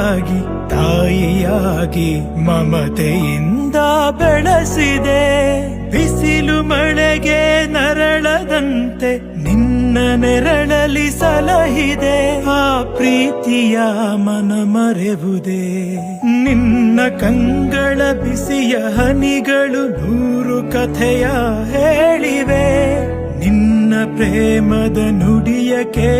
ತಂದೆಯಾಗಿ ತಾಯಿಯಾಗಿ ಮಮತೆಯಿಂದ ಬೆಳೆಸಿದೆ. ಬಿಸಿಲು ಮಳೆಗೆ ನರಳದಂತೆ ನಿನ್ನ ನೆರಳಲಿ ಸಲಹಿದೆ. ಆ ಪ್ರೀತಿಯ ಮನ ಮರೆವುದೇ. ನಿನ್ನ ಕಂಗಳ ಬಿಸಿಯ ಹನಿಗಳು ನೂರು ಕಥೆಯ ಹೇಳಿವೆ. ನಿನ್ನ ಪ್ರೇಮದ ನುಡಿಯ ಕೇಳಿ ನೂರು ನೆನಪು